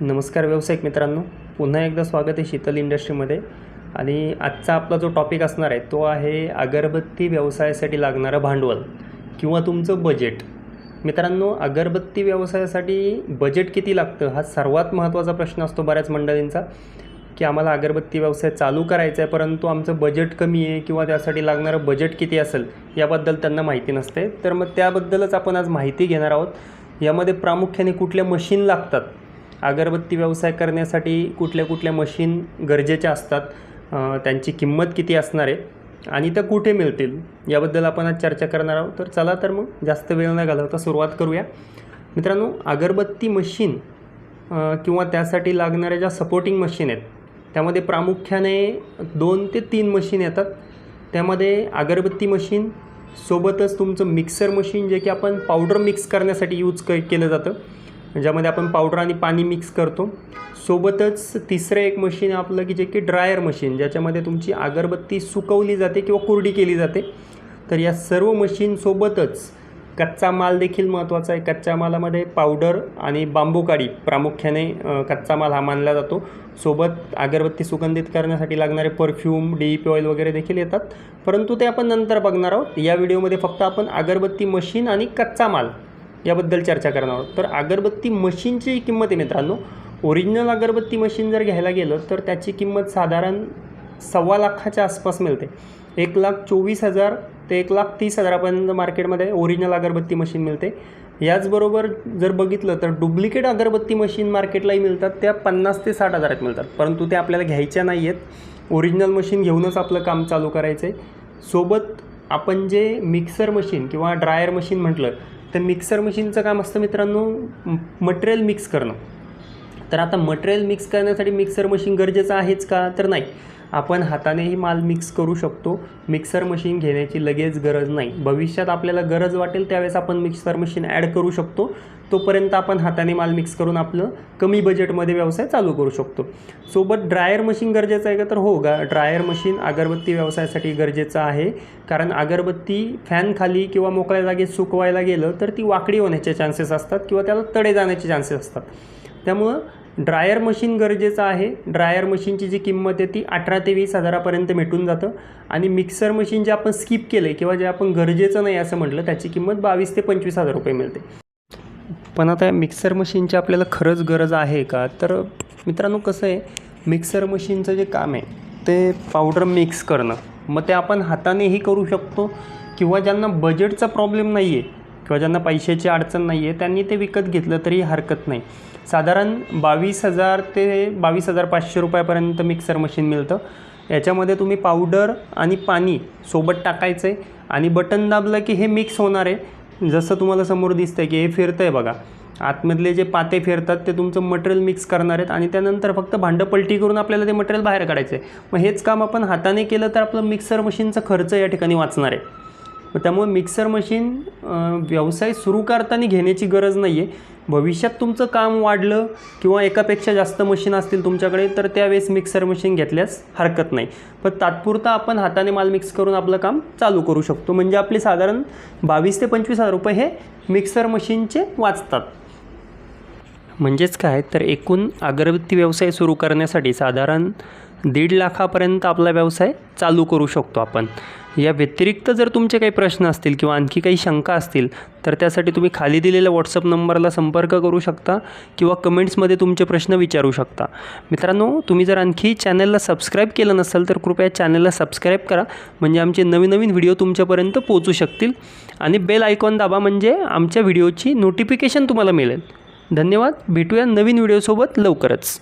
नमस्कार व्यावसायिक मित्रांनो. पुन्हा एकदा स्वागत आहे शीतल इंडस्ट्रीमध्ये. आणि आजचा आपला जो टॉपिक असणार आहे तो आहे अगरबत्ती व्यवसायासाठी लागणारं भांडवल किंवा तुमचं बजेट मित्रांनो अगरबत्ती व्यवसायासाठी बजेट किती लागतं? हा सर्वात महत्त्वाचा प्रश्न असतो बऱ्याच मंडळींचा. की आम्हाला अगरबत्ती व्यवसाय चालू करायचा आहे परंतु आमचं बजेट कमी आहे किंवा त्यासाठी लागणारं बजेट किती असेल याबद्दल त्यांना माहिती नसते. तर मग त्याबद्दलच आपण आज माहिती घेणार आहोत. यामध्ये प्रामुख्याने कुठल्या मशीन लागतात? अगरबत्ती व्यवसाय करण्यासाठी कुठल्या कुठल्या मशीन गरजेच्या असतात त्यांची किंमत किती असणार आहे आणि त्या कुठे मिळतील याबद्दल आपण आज चर्चा करणार आहोत. तर चला तर मग जास्त वेळ न घालवता सुरुवात करूया. मित्रांनो अगरबत्ती मशीन किंवा त्यासाठी लागणाऱ्या ज्या सपोर्टिंग मशीन आहेत त्यामध्ये प्रामुख्याने दोन ते तीन मशीन येतात. त्यामध्ये अगरबत्ती मशीन सोबतच तुमचं मिक्सर मशीन जे की आपण पावडर मिक्स करण्यासाठी यूज क केलं जातं. ज्यामध्ये आपण पावडर आणि पाणी मिक्स करतो. सोबतच तिसरं एक मशीन आपलं की जे की ड्रायर मशीन ज्याच्यामध्ये तुमची अगरबत्ती सुकवली जाते किंवा कोरडी केली जाते. तर या सर्व मशीनसोबतच कच्चा माल देखील महत्त्वाचा आहे. कच्च्या मालामध्ये पावडर आणि बांबू काडी प्रामुख्याने कच्चा माल हा मानला जातो. सोबत अगरबत्ती सुगंधित करण्यासाठी लागणारे परफ्यूम डी पी ऑइल वगैरे देखील येतात. परंतु ते आपण नंतर बघणार आहोत. या व्हिडिओमध्ये फक्त आपण अगरबत्ती मशीन आणि कच्चा माल याबद्दल चर्चा करणार आहोत. तर अगरबत्ती मशीनची किंमत आहे मित्रांनो. ओरिजिनल अगरबत्ती मशीन जर घ्यायला गेलं तर त्याची किंमत साधारण सव्वा लाखाच्या आसपास मिळते. एक लाख चोवीस हजार ते एक लाख तीस हजारापर्यंत मार्केटमध्ये ओरिजिनल अगरबत्ती मशीन मिळते. याचबरोबर जर बघितलं तर डुप्लिकेट अगरबत्ती मशीन मार्केटलाही मिळतात. त्या पन्नास ते साठ हजारात मिळतात. परंतु त्या आपल्याला घ्यायच्या नाही आहेत ओरिजिनल मशीन घेऊनच आपलं काम चालू करायचं आहे सोबत आपण जे मिक्सर मशीन किंवा ड्रायर मशीन म्हटलं तर मिक्सर मशीनचं काम असतं मित्रांनो मटेरियल मिक्स करणं. तर आता मटेरियल मिक्स करण्यासाठी मिक्सर मशीन गरजेचं आहेच का? तर नाही. आपण हातानेही माल मिक्स करू शकतो. मिक्सर मशीन घेण्याची लगेच गरज नाही. भविष्यात आपल्याला गरज वाटेल त्यावेळेस आपण मिक्सर मशीन ॲड करू शकतो. तोपर्यंत आपण हाताने माल मिक्स करून आपलं कमी बजेटमध्ये व्यवसाय चालू करू शकतो. सोबत ड्रायर मशीन गरजेचं आहे का? तर हो गा ड्रायर मशीन अगरबत्ती व्यवसायासाठी गरजेचं आहे. कारण अगरबत्ती फॅनखाली किंवा मोकळ्या जागेत सुकवायला गेलं तर ती वाकडी होण्याचे चान्सेस असतात किंवा त्याला तडे जाण्याचे चान्सेस असतात. त्यामुळं ड्रायर मशीन गरजेचं आहे. ड्रायर मशीनची जी किंमत आहे ती अठरा ते वीस हजारापर्यंत भेटून जातं. आणि मिक्सर मशीन जे आपण स्किप केलं आहे किंवा जे आपण गरजेचं नाही असं म्हटलं त्याची किंमत बावीस ते पंचवीस हजार रुपये मिळते. पण आता मिक्सर मशीनची आपल्याला खरंच गरज आहे का? तर मित्रांनो कसं आहे मिक्सर मशीनचं जे काम आहे ते पावडर मिक्स करणं. मग ते आपण हातानेही करू शकतो किंवा ज्यांना बजेटचा प्रॉब्लेम नाही आहे किंवा ज्यांना पैशाची अडचण नाही आहे त्यांनी ते विकत घेतलं तरी हरकत नाही. साधारण बावीस हजार ते बावीस हजार पाचशे रुपयापर्यंत मिक्सर मशीन मिळतं. याच्यामध्ये तुम्ही पावडर आणि पाणी सोबत टाकायचं आहे आणि बटन दाबलं की हे मिक्स होणार आहे. जसं तुम्हाला समोर दिसतंय की हे फिरतं आहे बघा. आतमधले जे पाते फिरतात ते तुमचं मटेरियल मिक्स करणार आहेत आणि त्यानंतर फक्त भांडं पलटी करून आपल्याला ते मटेरियल बाहेर काढायचं आहे मग हेच काम आपण हाताने केलं तर आपलं मिक्सर मशीनचा खर्च या ठिकाणी वाचणार आहे. त्यामुळे मिक्सर मशीन व्यवसाय सुरू करताना घेण्याची गरज नाही आहे भविष्यात तुमचं काम वाढलं किंवा एकापेक्षा जास्त मशीन असतील तुमच्याकडे तर त्यावेळेस मिक्सर मशीन घेतल्यास हरकत नाही. पण तात्पुरता आपण हाताने माल मिक्स करून आपलं काम चालू करू शकतो. म्हणजे आपले साधारण बावीस ते पंचवीस हजार रुपये हे मिक्सर मशीनचे वाचतात. म्हणजेच काय? तर एकूण अगरबत्ती व्यवसाय सुरू करण्यासाठी साधारण दीड लाखापर्यंत आपला व्यवसाय चालू करू शकतो आपण. या व्यतिरिक्त जर तुमचे काही प्रश्न असतील किंवा आणखी काही शंका असतील तर त्यासाठी तुम्ही खाली दिलेल्या व्हॉट्सअप नंबरला संपर्क करू शकता किंवा कमेंट्समध्ये तुमचे प्रश्न विचारू शकता. मित्रांनो तुम्ही जर आणखी चॅनलला सबस्क्राईब केलं नसेल तर कृपया चॅनलला सबस्क्राईब करा. म्हणजे आमचे नवीन नवीन व्हिडिओ तुमच्यापर्यंत पोहोचू शकतील. आणि बेल आयकॉन दाबा म्हणजे आमच्या व्हिडिओची नोटिफिकेशन तुम्हाला मिळेल. धन्यवाद. भेटूया नवीन व्हिडिओसोबत लवकरच.